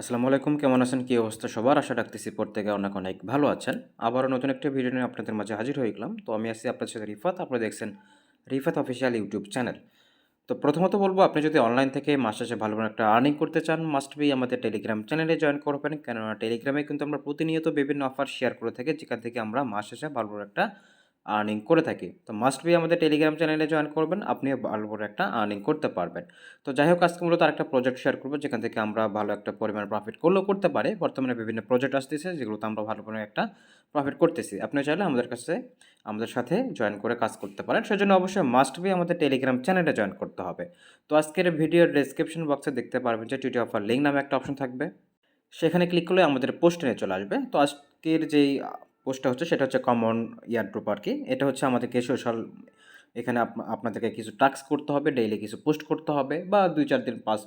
আসসালামু আলাইকুম, কেমন আছেন? কী অবস্থা সবার? আশা রাখতেছি প্রত্যেকে অনেক অনেক ভালো আছেন। আবারও নতুন একটা ভিডিও নিয়ে আপনাদের মাঝে হাজির হয়ে গেলাম। তো আমি আছি আপনার সাথে রিফাত আপনারা দেখছেন রিফাত অফিসিয়াল ইউটিউব চ্যানেল তো প্রথমত বলব, আপনি যদি অনলাইন থেকে মাস শেষে ভালো একটা আর্নিং করতে চান মাস্ট বি আমাদের টেলিগ্রাম চ্যানেলে জয়েন করবেন কেননা টেলিগ্রামে কিন্তু আমরা প্রতিনিয়ত বিভিন্ন অফার শেয়ার করে থাকি, যেখান থেকে আমরা মাস শেষে ভালো একটা আর্নিং করে থাকি। তো মাস্ট বি আমাদের টেলিগ্রাম চ্যানেলে জয়েন করবেন, আপনিও ভালো করে একটা আর্নিং করতে পারবেন। তো যাই হোক, আজকে মূলত আরেকটা প্রজেক্ট শেয়ার করব, যেখান থেকে আমরা ভালো একটা পরিমাণ প্রফিট করলেও করতে পারি। বর্তমানে বিভিন্ন প্রজেক্ট আসতেছে, যেগুলোতে আমরা ভালো করে একটা প্রফিট করতেছি। আপনি চাইলে আমাদের কাছে, আমাদের সাথে জয়েন করে কাজ করতে পারেন। সেজন্য অবশ্যই মাস্ট বি আমাদের টেলিগ্রাম চ্যানেলে জয়েন করতে হবে। তো আজকের ভিডিওর ডেসক্রিপশন বক্সে দেখতে পারবেন যে টিটি অফার লিঙ্ক নামে একটা অপশন থাকবে। সেখানে ক্লিক করলে আমাদের পোস্টে চলে আসবে। তো আজকের যেই পোস্টটা হচ্ছে, সেটা হচ্ছে কমন ইয়ারড্রপ আর কি এটা হচ্ছে আমাদেরকে সোশ্যাল এখানে আপ- আপনাদেরকে কিছু টাস্ক করতে হবে ডেইলি কিছু পোস্ট করতে হবে, বা দুই চার দিন, পাঁচ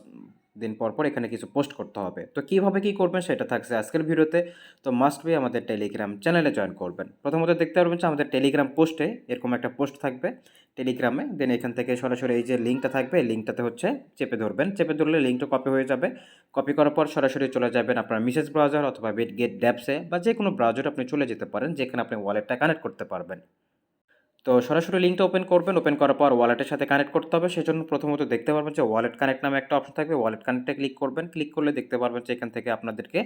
দিন পর পর এখানে কিছু পোস্ট করতে হবে। তো কীভাবে কী করবেন সেটা থাকছে আজকের ভিডিওতে। তো মাস্ট বি আমাদের টেলিগ্রাম চ্যানেলে জয়েন করবেন। প্রথমত দেখতে পারবেন যে আমাদের টেলিগ্রাম পোস্টে এরকম একটা পোস্ট থাকবে। টেলিগ্রামে দেন এখান থেকে সরাসরি এই যে লিঙ্কটা থাকবে লিঙ্কটাতে হচ্ছে চেপে ধরবেন। চেপে ধরলে লিঙ্কটা কপি হয়ে যাবে। কপি করার পর সরাসরি চলে যাবেন আপনার মিসেস ব্রাউজার অথবা গেট ড্যাপসে বা যে কোনো ব্রাউজার আপনি চলে যেতে পারেন, যেখানে আপনি ওয়ালেটটা কানেক্ট করতে পারবেন। তো সরাসরি লিঙ্কটা ওপেন করবেন ওপেন করার পর ওয়ালেটের সাথে কানেক্ট করতে হবে। সেজন্য প্রথমত দেখতে পারবেন যে ওয়ালেট কানেক্ট নামে একটা অপশন থাকবে। ওয়ালেট কানেক্টে ক্লিক করবেন। ক্লিক করলে দেখতে পারবেন যে এখান থেকে আপনাদেরকে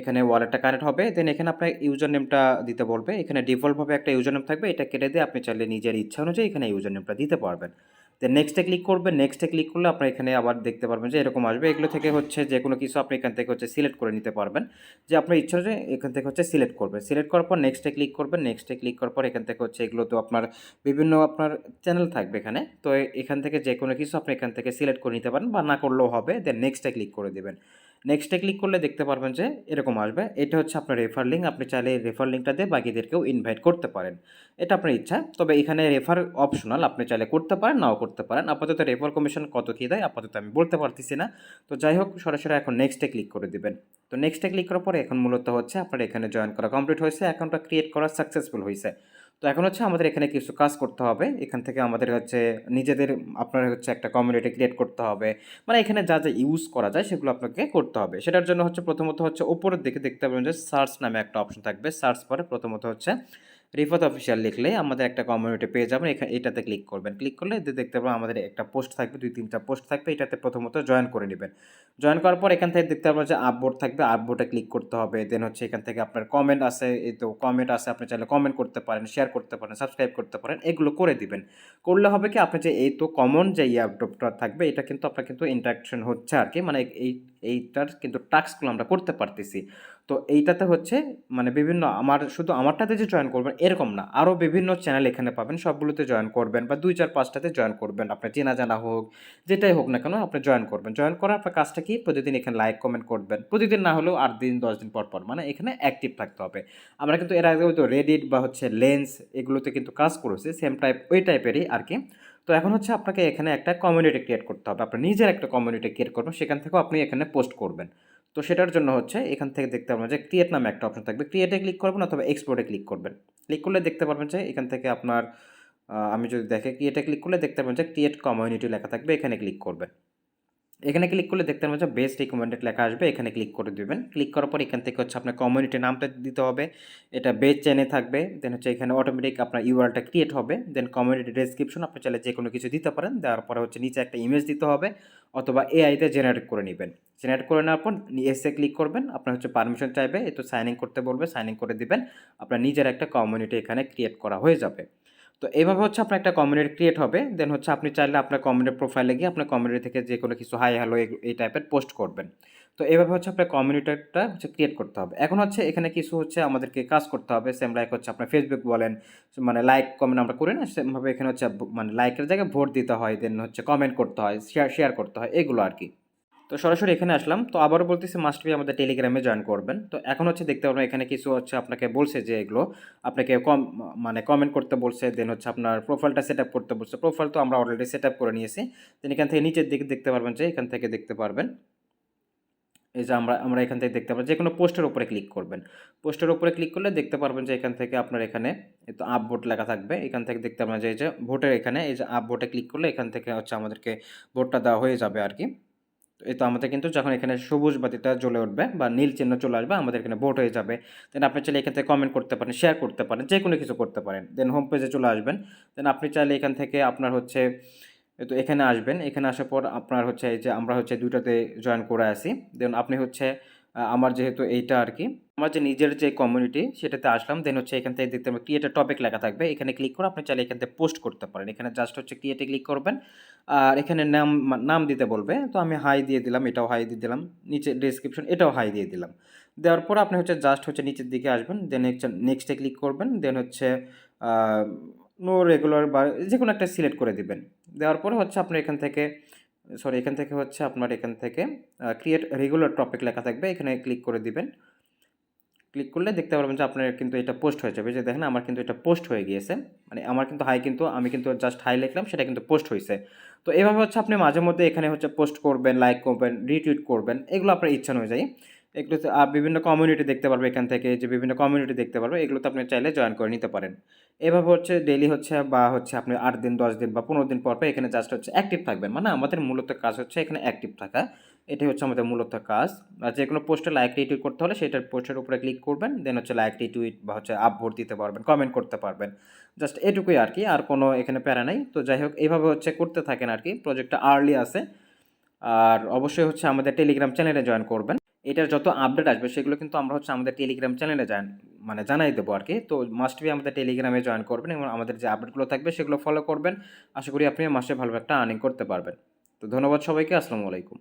এখানে ওয়ালেটটা কানেক্ট হবে। দেন এখানে আপনার ইউজার নেমটা দিতে বলবে। এখানে ডিফল্টভাবে একটা ইউজার নেম থাকবে। এটা কেটে দিয়ে আপনি চাইলে নিজের ইচ্ছা অনুযায়ী এখানে ইউজার নেমটা দিতে পারবেন। দেন নেক্সটে ক্লিক করবেন নেক্সটে ক্লিক করলে আপনার এখানে আবার দেখতে পারবেন যে এরকম আসবে। এগুলো থেকে হচ্ছে যে কোনো কিছু আপনি এখান থেকে হচ্ছে সিলেক্ট করে নিতে পারবেন। যে আপনার ইচ্ছা হচ্ছে এখান থেকে হচ্ছে সিলেক্ট করবেন সিলেক্ট করার পর নেক্সটে ক্লিক করবেন নেক্সটে ক্লিক করার পর এখান থেকে হচ্ছে এগুলো তো আপনার বিভিন্ন আপনার চ্যানেল থাকবে এখানে। তো এখান থেকে যে কোনো কিছু আপনি এখান থেকে সিলেক্ট করে নিতে পারেন বা না করলেও হবে। দেন নেক্সটে ক্লিক করে দেবেন। নেক্সটে ক্লিক করলে দেখতে পারবেন যে এরকম আসবে। এটা হচ্ছে আপনার রেফার লিঙ্ক আপনি চাইলে রেফার লিঙ্কটা দিয়ে বাকিদেরকেও ইনভাইট করতে পারেন। এটা আপনার ইচ্ছা। তবে এখানে রেফার অপশনাল আপনি চাইলে করতে পারেন, নাও করতে পারেন। আপাতত রেফার কমিশন কত কী দেয় আপাতত আমি বলতে পারতেছি না। তো যাই হোক, সরাসরি এখন নেক্সটে ক্লিক করে দিবেন। তো নেক্সটে ক্লিক করার পরে এখন মূলত হচ্ছে আপনার এখানে জয়েন করা কমপ্লিট হয়েছে। অ্যাকাউন্টটা ক্রিয়েট করা সাকসেসফুল হয়েছে। তো এখন হচ্ছে আমাদের এখানে কিছু কাজ করতে হবে। এখান থেকে আমাদের হচ্ছে নিজেদের, আপনার হচ্ছে একটা কমিউনিটি ক্রিয়েট করতে হবে। মানে এখানে যা যা ইউজ করা যায় সেগুলো আপনাকে করতে হবে। সেটার জন্য হচ্ছে প্রথমত হচ্ছে ওপরের দিকে দেখতে পাবেন যে সার্চ নামে একটা অপশন থাকবে। সার্চ পরে প্রথমত হচ্ছে রিফাত অফিসিয়াল লিখলে আমাদের একটা কমিউনিটি পেয়ে যাবেন। এখানে এটাতে ক্লিক করবেন। ক্লিক করলে দেখতে পাবেন আমাদের একটা পোস্ট থাকবে, দুই, তিনটা পোস্ট থাকবে। এটাতে প্রথমত জয়েন করে নেবেন। জয়েন করার পর এখান থেকে দেখতে পাবেন যে আপবোর্ড থাকবে। আপবোর্ডে ক্লিক করতে হবে। দেন হচ্ছে এখান থেকে আপনার কমেন্ট আছে। এই তো কমেন্ট আছে। আপনি চাইলে কমেন্ট করতে পারেন শেয়ার করতে পারেন সাবস্ক্রাইব করতে পারেন। এগুলো করে দিবেন। করলে হবে কি, আপনি যে এই তো কমন যে ইয়াপটা থাকবে, এটা কিন্তু আপনার কিন্তু ইন্টারাকশন হচ্ছে আর কি। মানে এই, এইটার কিন্তু টাস্কগুলো আমরা করতে পারতেছি। তো এইটাতে হচ্ছে মানে বিভিন্ন আমার শুধু আমারটাতে যে জয়েন করবেন, এরকম না। আরও বিভিন্ন চ্যানেল এখানে পাবেন, সবগুলোতে জয়েন করবেন বা দুই চার পাঁচটাতে জয়েন করবেন। আপনার চেনা জানা হোক, যেটাই হোক না কেন আপনি জয়েন করবেন। জয়েন করার আপনার কাজটা কি? প্রতিদিন এখানে লাইক কমেন্ট করবেন। প্রতিদিন না হলেও আট দিন, দশ দিন পর পর মানে এখানে অ্যাক্টিভ থাকতে হবে। আমরা কিন্তু এর আগে তো রেডিট বা হচ্ছে লেন্স এগুলোতে কিন্তু কাজ করেছি সেম টাইপ ওই টাইপেরই আর কি। তো এখন হচ্ছে আপনাকে এখানে একটা কমিউনিটি ক্রিয়েট করতে হবে। আপনার নিজের একটা কমিউনিটি ক্রিয়েট করবেন, সেখান থেকেও আপনি এখানে পোস্ট করবেন। তো সেটার জন্য হচ্ছে এখান থেকে দেখতে পারবেন যে ক্রিয়েট নামে একটা অপশন থাকবে। ক্রিয়েটে ক্লিক করবেন অথবা এক্সপোর্টে ক্লিক করবেন। ক্লিক করলে দেখতে পারবেন যে এখান থেকে আপনার আমি যদি দেখে ক্রিয়েটে ক্লিক করলে দেখতে পাবেন যে ক্রিয়েট কমিউনিটি লেখা থাকবে, এখানে ক্লিক করবেন। এখানে ক্লিক করলে দেখতে পাবেন বেস্ট রিকমেন্ডেড লেখা আসবে, এখানে ক্লিক করে দেবেন। ক্লিক করার পর এখান থেকে হচ্ছে আপনার কমিউনিটি নামটা দিতে হবে, এটা বেজ চেনে থাকবে দেন হচ্ছে এখানে অটোমেটিক আপনার ইউআরটা ক্রিয়েট হবে দেন কমিউনিটি ডেসক্রিপশন আপনি চাইলে যে কোনো কিছু দিতে পারেন, দেওয়ার পরে হচ্ছে নিচে একটা ইমেজ দিতে হবে, অথবা এআইতে জেনারেট করে নেবেন। জেনারেট করে নেওয়ার পর এসে ক্লিক করবেন, আপনার হচ্ছে পারমিশন চাইবে, এ তো সাইন ইন করতে বলবে সাইন ইন করে দিবেন, আপনার নিজের একটা কমিউনিটি এখানে ক্রিয়েট করা হয়ে যাবে। তো এইভাবে হচ্ছে আপনার একটা কমিউনিটি ক্রিয়েট হবে। দেন হচ্ছে আপনি চাইলে আপনার কমিউনিটি প্রোফাইলে গিয়ে আপনার কমিউনিটি থেকে যে কোনো কিছু হাই হ্যালো এই টাইপের পোস্ট করবেন। তো এইভাবে হচ্ছে আপনার কমিউনিটিটা হচ্ছে ক্রিয়েট করতে হবে। এখন হচ্ছে এখানে কিছু হচ্ছে আমাদেরকে কাজ করতে হবে। সেম লাইক হচ্ছে আপনার ফেসবুক বলেন মানে লাইক কমেন্ট আমরা করি না সেমভাবে এখানে হচ্ছে মানে লাইকের জায়গায় ভোট দিতে হয় দেন হচ্ছে কমেন্ট করতে হয় শেয়ার শেয়ার করতে হয়, এগুলো আর কি। তো সরাসরি এখানে আসলাম। তো আবারও বলতেছি মাস্ট বি আমাদের টেলিগ্রামে জয়েন করবেন। তো এখন হচ্ছে দেখতে পারবেন এখানে কিছু হচ্ছে আপনাকে বলছে যে এগুলো। আপনাকে কম মানে কমেন্ট করতে বলছে দেন হচ্ছে আপনার প্রোফাইলটা সেট আপ করতে বলছে। প্রোফাইল তো আমরা অলরেডি সেট আপ করে নিয়েছি। দেন এখান থেকে নিচের দিকে দেখতে পারবেন যে এখান থেকে দেখতে পারবেন। এই যে আমরা আমরা এখান থেকে দেখতে পারব যে কোনো পোস্টের উপরে ক্লিক করবেন। পোস্টের উপরে ক্লিক করলে দেখতে পারবেন যে এখান থেকে আপনার এখানে তো আপ ভোট লেখা থাকবে। এখান থেকে দেখতে পারবেন যে এই যে ভোটের এখানে, এই যে আপ ভোটে ক্লিক করলে এখান থেকে হচ্ছে আমাদেরকে ভোটটা দেওয়া হয়ে যাবে আর কি। এই তো আমাদের কিন্তু যখন এখানে সবুজ বাতিটা জ্বলে উঠবে বা নীল চিহ্ন চলে আসবে, আমাদের এখানে ভোট হয়ে যাবে। দেন আপনি চাইলে এখান থেকে কমেন্ট করতে পারেন শেয়ার করতে পারেন যে কোনো কিছু করতে পারেন। দেন হোম পেজে চলে আসবেন। দেন আপনি চাইলে এখান থেকে আপনার হচ্ছে তো এখানে আসবেন। এখানে আসার পর আপনার হচ্ছে এই যে আমরা হচ্ছে দুইটাতে জয়েন করে আসি। দেন আপনি হচ্ছে আমার যেহেতু এইটা আর কি আমার যে নিজের যে কমিউনিটি সেটাতে আসলাম দেন হচ্ছে এখান থেকে দেখতে পাবেন ক্রিয়েটার টপিক লেখা থাকবে। এখানে ক্লিক করে আপনি চাইলে এখান থেকে পোস্ট করতে পারেন। এখানে জাস্ট হচ্ছে ক্রিয়েটে ক্লিক করবেন। আর এখানে নাম নাম দিতে বলবে। তো আমি হাই দিয়ে দিলাম, এটাও হাই দিয়ে দিলাম। নিচে ডিসক্রিপশন এটাও হাই দিয়ে দিলাম। দেওয়ার পর আপনি হচ্ছে জাস্ট হচ্ছে নিচের দিকে আসবেন। দেন হচ্ছে নেক্সটে ক্লিক করবেন। দেন হচ্ছে নো রেগুলার বা যে কোনো একটা সিলেক্ট করে দিবেন। দেওয়ার পরে হচ্ছে আপনি এখান থেকে সরি, এখান থেকে হচ্ছে আপনার এখান থেকে ক্রিয়েট রেগুলার টপিক লেখা থাকবে, এখানে ক্লিক করে দিবেন। ক্লিক করলে দেখতে পারবেন যে আপনার কিন্তু এটা পোস্ট হয়ে যাবে। যে দেখেন, আমার কিন্তু এটা পোস্ট হয়ে গিয়েছে। মানে আমার কিন্তু হাই কিন্তু, আমি কিন্তু জাস্ট হাই লিখলাম, সেটা কিন্তু পোস্ট হয়েছে তো এভাবে হচ্ছে আপনি মাঝে মধ্যে এখানে হচ্ছে পোস্ট করবেন লাইক করবেন রিটুইট করবেন, এগুলো আপনার ইচ্ছা অনুযায়ী। এগুলোতে আহ, বিভিন্ন কমিউনিটি দেখতে পারবে এখান থেকে যে বিভিন্ন কমিউনিটি দেখতে পারবে এগুলোতে আপনি চাইলে জয়েন করে নিতে পারেন। এভাবে হচ্ছে ডেলি হচ্ছে বা হচ্ছে আপনি আট দিন দশ দিন বা পনেরো দিন পর পর এখানে জাস্ট হচ্ছে অ্যাক্টিভ থাকবেন। মানে আমাদের মূলত কাজ হচ্ছে এখানে অ্যাক্টিভ থাকা। এটাই হচ্ছে আমাদের মূলত কাজ। আর যে কোনো পোস্টে লাইক রিটুইট করতে হলে সেটার পোস্টের উপরে ক্লিক করবেন দেন হচ্ছে লাইক রিটুইট বা হচ্ছে আপভোট দিতে পারবেন কমেন্ট করতে পারবেন। জাস্ট এটুকুই আর কি আর কোনো এখানে প্যারা নাই। তো যাই হোক এইভাবে হচ্ছে করতে থাকেন আর কি প্রজেক্টটা আর্লি আছে আর অবশ্যই হচ্ছে আমাদের টেলিগ্রাম চ্যানেলে জয়েন করবেন। এটার যত আপডেট আসবে, সেগুলো কিন্তু আমরা হচ্ছে আমাদের টেলিগ্রাম চ্যানেলে জয়েন মানে জানাই দেবো আর কি। তো মাস্ট বি আমাদের টেলিগ্রামে জয়েন করবেন এবং আমাদের যে আপডেটগুলো থাকবে, সেগুলো ফলো করবেন। আশা করি আপনি মাসে ভালো একটা আর্নিং করতে পারবেন। তো ধন্যবাদ সবাইকে, আসসালামু আলাইকুম।